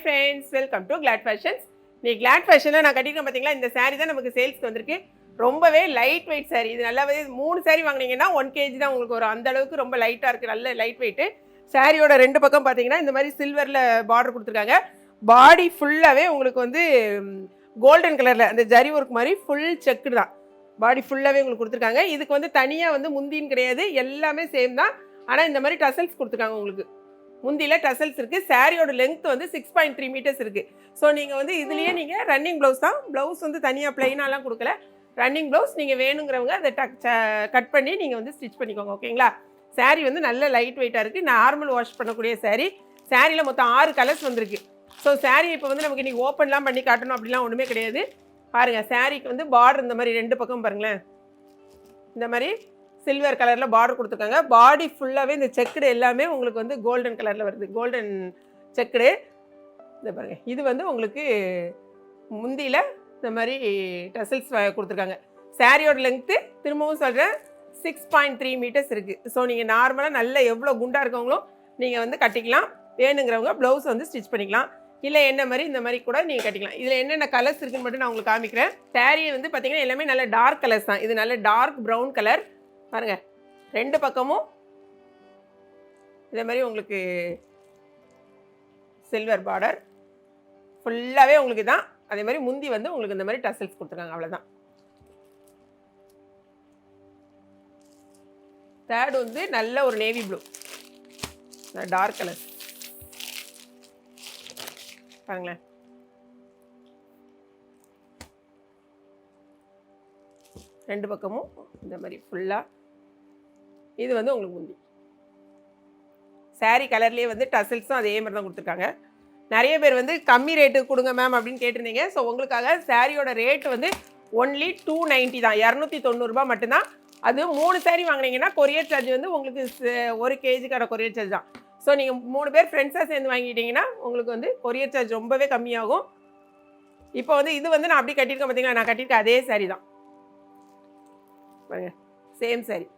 Hi friends welcome to Glad Fashions நீ Glad ஃபேஷனில் நான் கட்டிருக்கேன் பார்த்தீங்களா இந்த saree தான் நமக்கு சேல்ஸ்க்கு வந்திருக்கு. ரொம்பவே லைட் வெயிட் saree. இது நல்லாவே மூணு saree வாங்குனீங்கன்னா ஒன் கேஜி தான் உங்களுக்கு வரும். அந்த அளவுக்கு ரொம்ப லைட்டாக இருக்குது நல்ல லைட் வெயிட்டு சாரியோட ரெண்டு பக்கம் பார்த்தீங்கன்னா இந்த மாதிரி சில்வரில் பார்டர் கொடுத்துருக்காங்க. பாடி ஃபுல்லாகவே உங்களுக்கு வந்து கோல்டன் கலரில் அந்த ஜரி ஒர்க் மாதிரி ஃபுல் செக்குடு தான். பாடி ஃபுல்லாகவே உங்களுக்கு கொடுத்துருக்காங்க. இதுக்கு வந்து தனியாக வந்து முந்தின்னு கிடையாது. எல்லாமே சேம் தான். ஆனால் இந்த மாதிரி டசல்ஸ் கொடுத்துருக்காங்க உங்களுக்கு. முந்தியில் டசல்ஸ் இருக்குது சாரியோட லென்த் வந்து சிக்ஸ் பாயிண்ட் த்ரீ மீட்டர்ஸ் இருக்குது ஸோ நீங்கள் வந்து இதுலேயே நீங்கள் ரன்னிங் ப்ளவுஸ் தான் ப்ளவுஸ் வந்து தனியாக ப்ளைனாலாம் கொடுக்கல. ரன்னிங் ப்ளவுஸ் நீங்கள் வேணுங்கிறவங்க அதை டக் கட் பண்ணி நீங்கள் வந்து ஸ்டிச் பண்ணிக்கோங்க ஓகேங்களா saree வந்து நல்ல லைட் வெயிட்டாக இருக்குது நார்மல் வாஷ் பண்ணக்கூடிய saree. சாரியில் மொத்தம் ஆறு கலர்ஸ் வந்திருக்கு. ஸோ saree இப்போ வந்து நமக்கு இன்றைக்கி ஓப்பன்லாம் பண்ணி காட்டணும் அப்படிலாம் ஒன்றுமே கிடையாது. பாருங்கள் சாரீக்கு வந்து பார்டர் இந்த மாதிரி ரெண்டு பக்கம் பாருங்களேன். இந்த மாதிரி சில்வர் கலரில் பார்டர் கொடுத்துருக்காங்க. பாடி ஃபுல்லாகவே இந்த செக்குடு எல்லாமே உங்களுக்கு வந்து கோல்டன் கலரில் வருது. கோல்டன் செக்குடு இந்த பாருங்க. இது வந்து உங்களுக்கு முந்தியில் இந்த மாதிரி டசல்ஸ் கொடுத்துருக்காங்க. சாரியோட லெங்க்த்து திரும்பவும் சொல்கிறேன் சிக்ஸ் பாயிண்ட் த்ரீ மீட்டர்ஸ் இருக்குது ஸோ நீங்கள் நார்மலாக நல்ல எவ்வளோ குண்டாக இருக்கவங்களும் நீங்கள் வந்து கட்டிக்கலாம். வேணுங்கிறவங்க ப்ளவுஸ் வந்து ஸ்டிச் பண்ணிக்கலாம். இல்லை என்ன மாதிரி இந்த மாதிரி கூட நீங்கள் கட்டிக்கலாம். இதில் என்னென்ன கலர்ஸ் இருக்குன்னு மட்டும் நான் உங்களுக்கு காமிக்கிறேன். சாரீ வந்து பார்த்தீங்கன்னா எல்லாமே நல்ல டார்க் கலர்ஸ் தான். இது நல்ல டார்க் ப்ரௌன் கலர் பாருங்கள் ரெண்டு பக்கமும் இதே மாதிரி உங்களுக்கு சில்வர் பார்டர் ஃபுல்லாகவே உங்களுக்கு தான் அதே மாதிரி முந்தி வந்து உங்களுக்கு இந்த மாதிரி டசல்ஸ் கொடுத்துருக்காங்க. அவ்வளோதான் தேர்ட் வந்து நல்ல ஒரு நேவி ப்ளூ டார்க் கலர் பாருங்களேன். ரெண்டு பக்கமும் இந்த மாதிரி ஃபுல்லாக இது வந்து உங்களுக்கு முந்தி. Saree கலர்லேயே வந்து டசல்ஸும் அதே மாதிரி தான் கொடுத்துருக்காங்க. நிறைய பேர் வந்து கம்மி ரேட்டு கொடுங்க மேம் அப்படின்னு கேட்டிருந்தீங்க. ஸோ உங்களுக்காக சாரியோட ரேட் வந்து ஒன்லி டூ நைன்ட்டி தான். இரநூத்தி தொண்ணூறுரூபா மட்டும்தான். அது மூணு saree வாங்குனீங்கன்னா கொரியர் சார்ஜ் வந்து உங்களுக்கு ஒரு கேஜிக்கான கொரியர் சார்ஜ் தான். ஸோ நீங்கள் மூணு பேர் ஃப்ரெண்ட்ஸாக சேர்ந்து வாங்கிட்டீங்கன்னா உங்களுக்கு வந்து கொரியர் சார்ஜ் ரொம்பவே கம்மியாகும். இப்போ வந்து இது வந்து நான் அப்படி கட்டியிருக்கேன் பார்த்தீங்களா நான் கட்டியிருக்க அதே saree தான். பாருங்க. Same saree.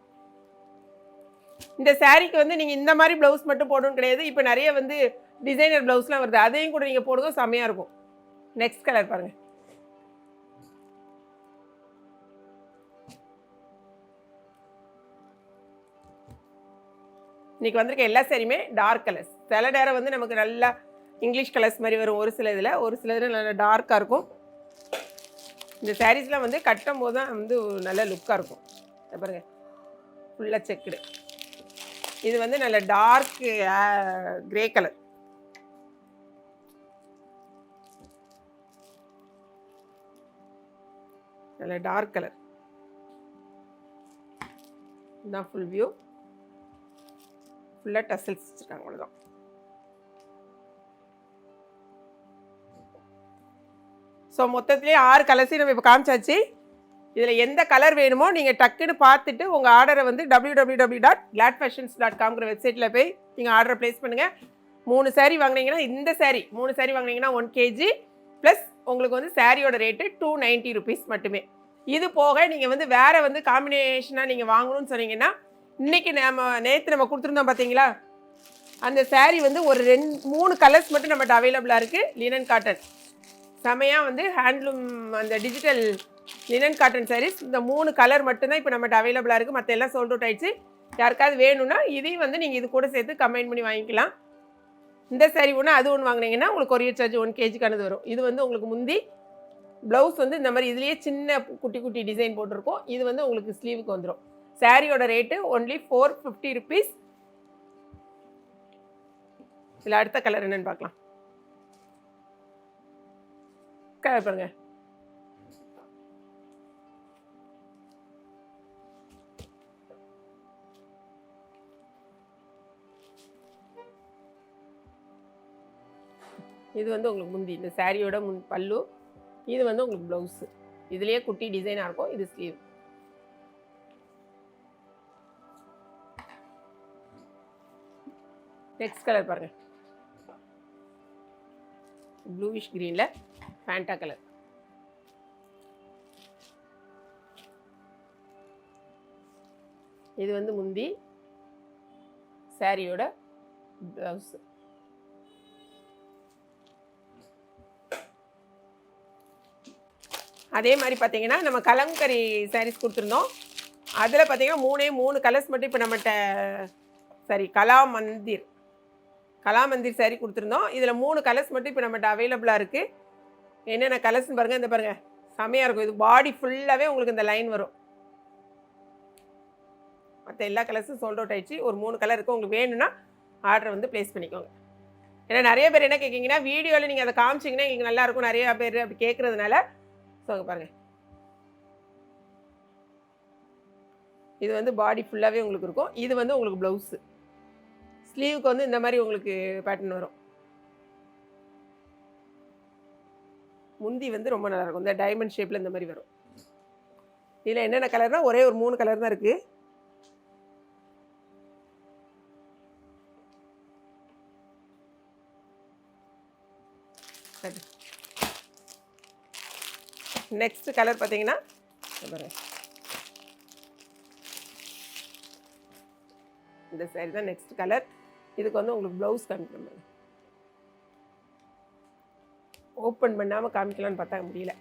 இந்த சாரீக்கு வந்து நீங்கள் இந்த மாதிரி ப்ளவுஸ் மட்டும் போடணும்னு கிடையாது. இப்போ நிறைய வந்து டிசைனர் ப்ளவுஸ்லாம் வருது. அதையும் கூட நீங்கள் போடுங்க செம்மையாக இருக்கும். நெக்ஸ்ட் கலர் பாருங்கள் இன்னைக்கு வந்திருக்க எல்லா சாரியுமே டார்க் கலர்ஸ் சில நேரம் வந்து நமக்கு நல்லா இங்கிலீஷ் கலர்ஸ் மாதிரி வரும். ஒரு சில இதில் ஒரு சில இதில் நல்லா டார்க்காக இருக்கும். இந்த சாரீஸ்லாம் வந்து கட்டும் போது தான் வந்து நல்ல லுக்காக இருக்கும். இதை ஃபுல்லாக செக்குடு இது வந்து நல்ல டார்க் கிரே கலர் நல்ல டார்க் கலர் இதுதான் ஃபுல் வியூ ஃபுல்லாக டசல்ஸ் வச்சுருக்காங்க அவ்வளோதான் ஸோ மொத்தத்துலேயே ஆறு கலர்ஸையும் நம்ம இப்போ காமிச்சாச்சு. இதில் எந்த கலர் வேணுமோ நீங்கள் டக்குன்னு பார்த்துட்டு உங்கள் ஆர்டரை வந்து W W W dot Glad Fashions dot காம்ங்கிற வெப்சைட்டில் போய் நீங்கள் ஆர்டரை ப்ளேஸ் பண்ணுங்கள் மூணு சாரீ வாங்குனீங்கன்னா இந்த சாரீ மூணு சாரீ வாங்குனீங்கன்னா ஒன் கேஜி ப்ளஸ் உங்களுக்கு வந்து சாரியோட ரேட்டு டூ நைன்ட்டி ருபீஸ் மட்டுமே. இது போக நீங்கள் வந்து வேறு வந்து காம்பினேஷனாக நீங்கள் வாங்கணும்னு சொன்னீங்கன்னா இன்றைக்கி நம்ம நேற்று நம்ம கொடுத்துருந்தோம் பார்த்தீங்களா அந்த சாரீ வந்து ஒரு ரெண்டு மூணு கலர்ஸ் மட்டும் நம்மகிட்ட அவைலபிளாக இருக்குது லினன் காட்டன் செமையாக வந்து ஹேண்ட்லூம் அந்த டிஜிட்டல் லினன் காட்டன் சாரீஸ் இந்த மூணு கலர் மட்டும்தான் இப்போ நம்மகிட்ட அவைலபிளாக இருக்குது மற்ற எல்லாம் சோல்ட் அவுட் ஆயிடுச்சு. யாருக்காவது வேணும்னா இதையும் வந்து நீங்கள் இது கூட சேர்த்து கம்பைன் பண்ணி வாங்கிக்கலாம். இந்த சாரீ ஒன்று அது ஒன்று வாங்கினீங்கன்னா உங்களுக்கு கொரியர் சார்ஜ் ஒன் கேஜிக்கானது வரும். இது வந்து உங்களுக்கு முந்தி ப்ளவுஸ் வந்து இந்த மாதிரி இதுலேயே சின்ன குட்டி குட்டி டிசைன் போட்டிருக்கோம். இது வந்து உங்களுக்கு ஸ்லீவுக்கு வந்துடும் சாரியோட rate only four fifty rupees இதில் அடுத்த கலர் என்னென்னு பார்க்கலாம். கலர் பாருங்கள் இது வந்து உங்களுக்கு முந்தி இந்த சாரியோட முன் பல்லு இது வந்து உங்களுக்கு ப்ளவுஸு இதுலேயே குட்டி டிசைனாக இருக்கும் இது ஸ்லீவ் நெக்ஸ்ட் கலர் பாருங்க. ப்ளூவிஷ் க்ரீனில் ஃபேண்டா கலர் இது வந்து முந்தி சாரியோட ப்ளவுஸு அதே மாதிரி பார்த்தீங்கன்னா நம்ம கலங்கரி சாரீஸ் கொடுத்துருந்தோம். அதில் பார்த்தீங்கன்னா மூணே மூணு கலர்ஸ் மட்டும் இப்போ நம்மகிட்ட சரி கலா மந்திர் கலா மந்திர் saree கொடுத்துருந்தோம். இதில் மூணு கலர்ஸ் மட்டும் இப்போ நம்மகிட்ட அவைலபிளாக இருக்குது என்னென்ன கலர்ஸ்னு பாருங்கள் இந்த பாருங்கள் செமையாக இருக்கும். இது பாடி ஃபுல்லாகவே உங்களுக்கு இந்த லைன் வரும். மற்ற எல்லா கலர்ஸும் சோல்ட் அவுட் ஆயிடுச்சு. ஒரு மூணு கலர் இருக்குது உங்களுக்கு வேணும்னா ஆர்டர் வந்து ப்ளேஸ் பண்ணிக்கோங்க. ஏன்னா நிறைய பேர் என்ன கேட்கிங்கன்னா வீடியோவில் நீங்கள் அதை காமிச்சிங்கன்னா எங்களுக்கு நல்லாயிருக்கும் நிறையா நிறைய பேர் அப்படி கேட்குறதுனால ஸோ பாருங்கள் இது வந்து பாடி ஃபுல்லாகவே உங்களுக்கு இருக்கும். இது வந்து உங்களுக்கு ப்ளவுஸு ஸ்லீவுக்கு வந்து இந்த மாதிரி உங்களுக்கு பேட்டர்ன் வரும். முந்தி வந்து ரொம்ப நல்லா இருக்கும். இந்த டைமண்ட் ஷேப்பில் இந்த மாதிரி வரும். இதில் என்னென்ன கலர்னா ஒரே ஒரு மூணு கலர் தான் இருக்குது நெக்ஸ்ட் கலர் பார்த்தீங்கன்னா இந்த சாரி தான் நெக்ஸ்ட் கலர் இதுக்கு வந்து உங்களுக்கு ப்ளவுஸ் காமிக்கணும் ஓப்பன் பண்ணாமல் காமிக்கலாம்னு பார்த்தா முடியல.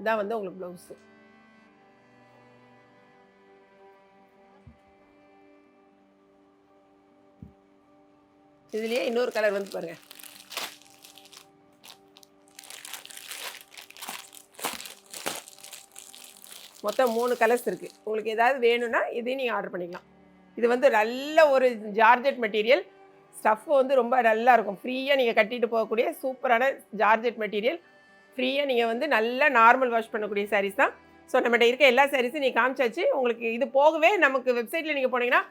இதான் வந்து உங்களுக்கு ப்ளவுஸு இதுலயே இன்னொரு கலர் வந்து பாருங்க. மொத்தம் மூணு கலர்ஸ் இருக்குது உங்களுக்கு ஏதாவது வேணும்னா இதையும் நீங்கள் ஆர்டர் பண்ணிக்கலாம். இது வந்து நல்ல ஒரு ஜார்ஜெட் மெட்டீரியல் ஸ்டஃப் வந்து ரொம்ப நல்லா இருக்கும். ஃப்ரீயாக நீங்கள் கட்டிட்டு போகக்கூடிய சூப்பரான ஜார்ஜெட் மெட்டீரியல் ஃப்ரீயாக நீங்கள் வந்து நல்லா நார்மல் வாஷ் பண்ணக்கூடிய சாரீஸ் தான். ஸோ நம்மகிட்ட இருக்க எல்லா சாரீஸும் நீங்கள் காமிச்சாச்சு. உங்களுக்கு இது போகவே நமக்கு வெப்சைட்டில் நீங்கள் போனீங்கன்னா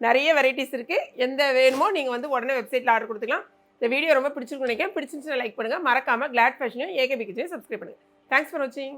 நிறைய வெரைட்டிஸ் இருக்குது எந்த வேணுமோ நீங்கள் வந்து உடனே வெப்சைட்டில் ஆர்டர் கொடுத்துக்கலாம். இந்த வீடியோ ரொம்ப பிடிச்சிருக்கு நினைக்கிறேன். பிடிச்சிருந்துச்சுன்னா லைக் பண்ணுங்கள் மறக்காமல் கிளாட் ஃபேஷனையும் ஏகே கிச்சனையும் சப்ஸ்கிரைப் பண்ணுங்கள் தேங்க்ஸ் ஃபார் வாட்சிங்